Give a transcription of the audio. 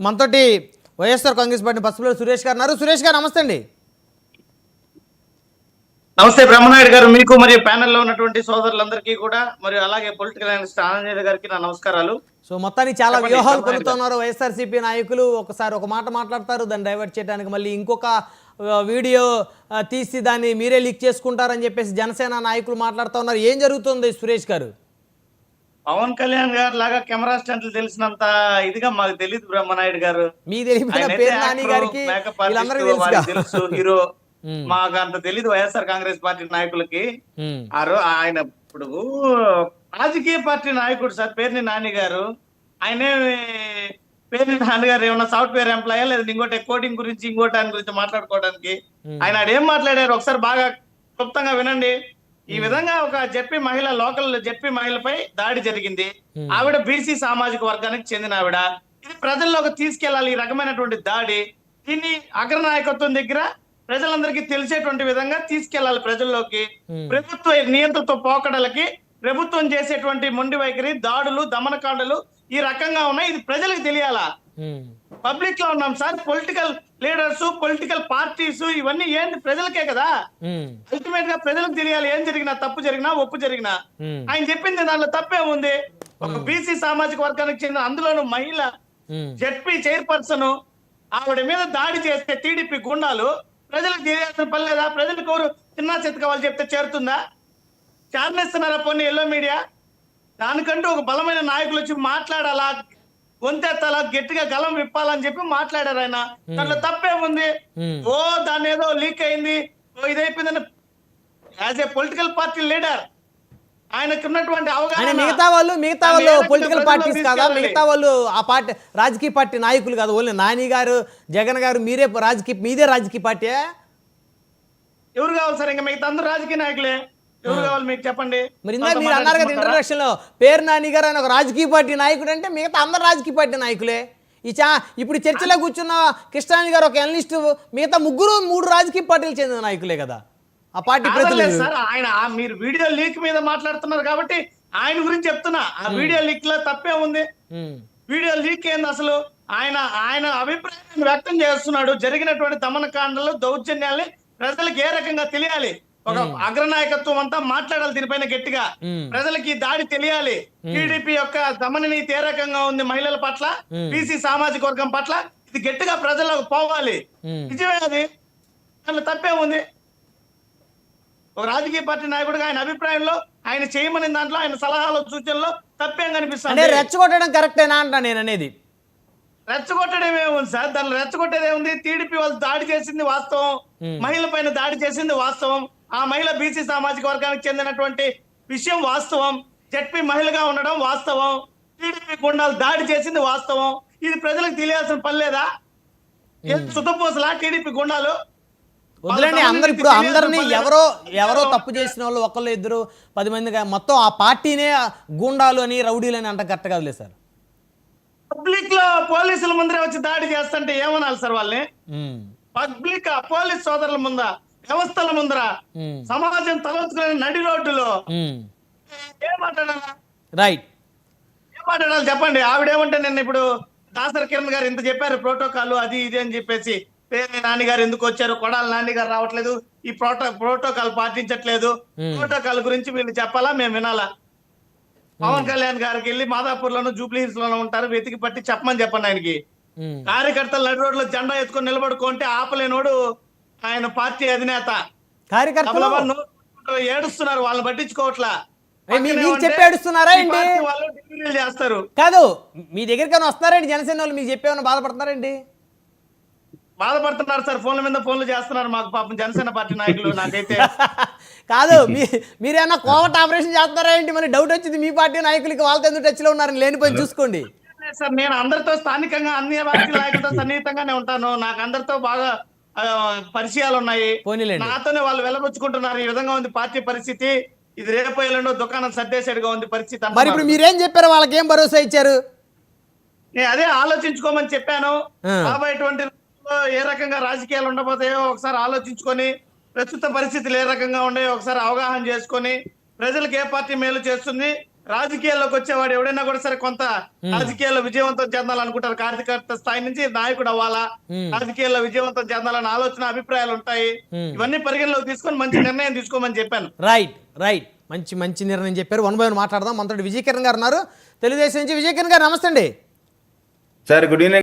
మనతోటి వైఎస్ఆర్ కాంగ్రెస్ పార్టీ పసుపులో సురేష్ గారు ఉన్నారు. సురేష్ గారు నమస్తే అండి. నమస్తే బ్రహ్మనాయుడు గారు మీకు మరియు ప్యానెల్లో ఉన్నటువంటి సోదరులందరికీ కూడా మరియు అలాగే పొలిటికల్ అనలిస్ట్ ఆనంద్ గారికి నా నమస్కారాలు. సో మొత్తానికి చాలా వ్యూహాలు. కొలుతున్నారు వైఎస్ఆర్సీపీ నాయకులు. ఒకసారి ఒక మాట మాట్లాడతారు దాన్ని డైవర్ట్ చేయడానికి మళ్ళీ ఇంకొక వీడియో తీసి దాన్ని మీరే లీక్ చేసుకుంటారని చెప్పేసి జనసేన నాయకులు మాట్లాడుతూ ఉన్నారు. ఏం జరుగుతుంది సురేష్ గారు? పవన్ కళ్యాణ్ గారు లాగా కెమెరా స్టంట్లు తెలిసినంత ఇదిగా మాకు తెలియదు బ్రహ్మనాయుడు గారు. తెలుసు హీరో. మాకు అంత తెలియదు వైఎస్ఆర్ కాంగ్రెస్ పార్టీ నాయకులకి. ఉమ్, ఆ రో ఆయన ఇప్పుడు రాజకీయ పార్టీ నాయకుడు సార్ పేరుని నాని గారు. ఆయనే పేరుని నాని గారు ఏమన్నా సాఫ్ట్వేర్ ఎంప్లాయా లేదా ఇంకోటి కోడింగ్ గురించి ఇంకోటి దాని గురించి మాట్లాడుకోవడానికి. ఆయన ఆడేం మాట్లాడారు? ఒకసారి బాగా క్లుప్తంగా వినండి. ఈ విధంగా ఒక జెడ్పీ మహిళ లోకల్ జెడ్పీ మహిళపై దాడి జరిగింది. Hmm. ఆవిడ బీసీ సామాజిక వర్గానికి చెందిన ఆవిడ. ఇది ప్రజల్లోకి తీసుకెళ్ళాలి ఈ రకమైనటువంటి దాడి. దీన్ని అగ్రనాయకత్వం దగ్గర ప్రజలందరికీ తెలిసేటువంటి విధంగా తీసుకెళ్ళాలి ప్రజల్లోకి. Hmm. ప్రభుత్వ నియంత్రణతో పోకడలకి ప్రభుత్వం చేసేటువంటి మొండి వైఖరి దాడులు దమనకాండలు ఈ రకంగా ఉన్నాయి. ఇది ప్రజలకు తెలియాలా? పబ్లిక్లో ఉన్నాం sir. Political leaders political parties ఇవన్నీ ఏంటి ప్రజలకే కదా? అల్టిమేట్గా ప్రజలకు తెలియాలి ఏం జరిగినా తప్పు జరిగినా ఒప్పు జరిగినా. ఆయన చెప్పింది దాంట్లో తప్పే ఉంది. ఒక బీసీ సామాజిక వర్గానికి చెందిన అందులోనూ మహిళ జెడ్పీ చైర్పర్సన్ ఆవిడ మీద దాడి చేస్తే టీడీపీ గుండాలు ప్రజలకు తెలియాల్సిన పని లేదా? ప్రజలకు ఎవరు చిన్న చెత్త కావాలి చెప్తే చేరుతుందా? చేరనిస్తున్నారా పోనీ ఎల్లో మీడియా? దానికంటూ ఒక బలమైన నాయకులు వచ్చి మాట్లాడాలా? గొంతెత్తాలా గట్టిగా గలం విప్పాలని చెప్పి మాట్లాడారు ఆయన. దాంట్లో తప్పే ఉంది. ఉమ్. ఓ దాని ఏదో లీక్ అయింది. ఓ ఇదైపోయిందని as a political party leader ఆయనకు ఉన్నటువంటి అవగాహన మిగతా వాళ్ళు మిగతా వాళ్ళు పొలిటికల్ పార్టీస్ కాదా? మిగతా వాళ్ళు ఆ పార్టీ రాజకీయ పార్టీ నాయకులు కాదు. ఓన్లీ నాని గారు జగన్ గారు మీరే రాజకీయ మీదే రాజకీయ పార్టీ ఎవరు కావాలి సార్? ఇంకా మిగతా అందరూ రాజకీయ నాయకులే. ఎవరు కావాలి మీకు చెప్పండి? మరి ఇందాక మీరు అన్నారు కదా? ఇంట్రడక్షన్లో పేరు నాని గారు ఆయన ఒక రాజకీయ పార్టీ నాయకుడు అంటే మిగతా అందరు రాజకీయ పార్టీ నాయకులే. ఈ చా ఇప్పుడు చర్చలో కూర్చున్న కృష్ణాని గారు ఒక ఎనలిస్ట్ మిగతా ముగ్గురు మూడు రాజకీయ పార్టీలు చెందిన నాయకులే కదా. ఆ పార్టీ ప్రతినిధులు. సార్ ఆయన మీరు వీడియో లీక్ మీద మాట్లాడుతున్నారు కాబట్టి ఆయన గురించి చెప్తున్నా. ఆ వీడియో లీక్లో తప్పే ఉంది. వీడియో లీక్ ఏంది అసలు? ఆయన ఆయన అభిప్రాయాన్ని వ్యక్తం చేస్తున్నాడు. జరిగినటువంటి దమనకాండలు దౌర్జన్యాల్ని ప్రజలకు ఏ రకంగా తెలియాలి? ఒక అగ్రనాయకత్వం అంతా మాట్లాడాలి దీనిపైన గట్టిగా. ప్రజలకి ఈ దాడి తెలియాలి. టీడీపీ యొక్క దమన నీతి ఏ రకంగా ఉంది మహిళల పట్ల. బీసీ సామాజిక వర్గం పట్ల. ఇది గట్టిగా ప్రజలకు పోవాలి. నిజమే అది. దాంట్లో తప్పే ఉంది? ఒక రాజకీయ పార్టీ నాయకుడిగా ఆయన అభిప్రాయంలో ఆయన చేయమని దాంట్లో ఆయన సలహాలు సూచనలో తప్పేం కనిపిస్తుంది రెచ్చగొట్టడం కరెక్టేనా అంటా నేను అనేది. రెచ్చగొట్టడం ఏముంది సార్? దానిలో రెచ్చగొట్టేది ఏముంది? టీడీపీ వాళ్ళు దాడి చేసింది వాస్తవం. Hmm. మహిళ పైన దాడి చేసింది వాస్తవం. ఆ మహిళ బీసీ సామాజిక వర్గానికి చెందినటువంటి విషయం వాస్తవం. జడ్పీ మహిళగా ఉండడం వాస్తవం. టీడీపీ గుండాలు దాడి చేసింది వాస్తవం. ఇది ప్రజలకు తెలియాల్సిన పని లేదా? సుతపోసలా టీడీపీ గుండాలు? వదిలేండి అందరు ఇప్పుడు అందరినీ. ఎవరో ఎవరో తప్పు చేసిన వాళ్ళు ఒకళ్ళు ఇద్దరు పది మందిగా మొత్తం ఆ పార్టీనే గూండాలు అని రౌడీలు అని అంట కరెక్ట్ కాదులే సార్. పబ్లిక్లో పోలీసుల ముందరే వచ్చి దాడి చేస్తుంటే ఏమనాలి సార్ వాళ్ళని? పబ్లిక్ పోలీస్ సోదరుల ముందర వ్యవస్థల ముందర సమాజం తలెత్తుకునే నడి రోడ్డులో. ఏం మాట్లాడాలా రైట్. ఏం మాట్లాడాలి చెప్పండి. ఆవిడేమంటే నిన్న ఇప్పుడు దాసరి కిరణ్ గారు ఇంత చెప్పారు ప్రోటోకాల్ అది ఇది అని చెప్పేసి. పేరు నాని గారు ఎందుకు వచ్చారు? కొడాలి నాని గారు రావట్లేదు. ఈ ప్రోటో ప్రోటోకాల్ పాటించట్లేదు. ప్రోటోకాల్ గురించి వీళ్ళు చెప్పాలా? మేము వినాలా? పవన్ కళ్యాణ్ గారికి వెళ్ళి మాదాపూర్ లోను జూబ్లీ హిల్స్ లోనూ ఉంటారు. వెతికి పట్టి చెప్పమని చెప్పండి ఆయనకి. కార్యకర్తలు నడి రోడ్లో జెండా ఎత్తుకొని నిలబడుకుంటే ఆపలేనోడు ఆయన పార్టీ అధినేత. కార్యకర్తలు? ఏడుస్తున్నారు వాళ్ళని పట్టించుకోవట్లా. మీకు చెప్పి ఏడుస్తున్నారా డిగ్రీలు చేస్తారు. కాదు మీ దగ్గరికి వస్తున్నారండి జనసేన వాళ్ళు మీకు చెప్పేమన్నా బాధపడుతున్నారండి బాధపడుతున్నారు సార్ ఫోన్ల మీద ఫోన్లు చేస్తున్నారు మాకు పాపం జనసేన పార్టీ నాయకులు నాకైతే. కాదు మీ మీరేమన్నా కోవట్ ఆపరేషన్ చేస్తున్నారా ఏంటి? మరి డౌట్ వచ్చింది మీ పార్టీ నాయకులకి వాళ్ళతో ఎందుకు టచ్లో ఉన్నారని లేనిపోయి చూసుకోండి. లేదు సార్ నేను అందరితో స్థానికంగా అన్ని పార్టీ నాయకులతో సన్నిహితంగానే ఉంటాను. నాకు అందరితో బాగా పరిచయాలు ఉన్నాయి నాతోనే వాళ్ళు వెళ్ళబుచ్చుకుంటున్నారు ఈ విధంగా ఉంది పార్టీ పరిస్థితి. ఇది రేపు ఎల్లుండో దుకాణం సర్దేశాడుగా ఉంది పరిస్థితి మరి. ఇప్పుడు మీరేం చెప్పారు? వాళ్ళకి ఏం భరోసా ఇచ్చారు? నేను అదే ఆలోచించుకోమని చెప్పాను. రాబోయేటువంటి ఏ రకంగా రాజకీయాలు ఉండబోతాయో ఒకసారి ఆలోచించుకొని ప్రస్తుత పరిస్థితులు ఏ రకంగా ఉన్నాయో ఒకసారి అవగాహన చేసుకొని ప్రజలకు ఏ పార్టీ మేలు చేస్తుంది రాజకీయాల్లోకి వచ్చేవాడు ఎవడైనా కూడా సరే కొంత రాజకీయాల్లో విజయవంతం చెందాలనుకుంటారు. కార్యకర్త స్థాయి నుంచి నాయకుడు అవ్వాలా. రాజకీయాల్లో విజయవంతం చెందాలన్న ఆలోచన అభిప్రాయాలు ఉంటాయి. ఇవన్నీ పరిగణలోకి తీసుకొని మంచి నిర్ణయం తీసుకోమని చెప్పాను. Right right. మంచి మంచి నిర్ణయం చెప్పారు. వన్ బై వన్ మాట్లాడదాం. మనతో విజయకిరణ్ గారు ఉన్నారు. తెలుగుదేశం నుంచి విజయకిరణ్ గారు నమస్తే అండి. Sir good evening.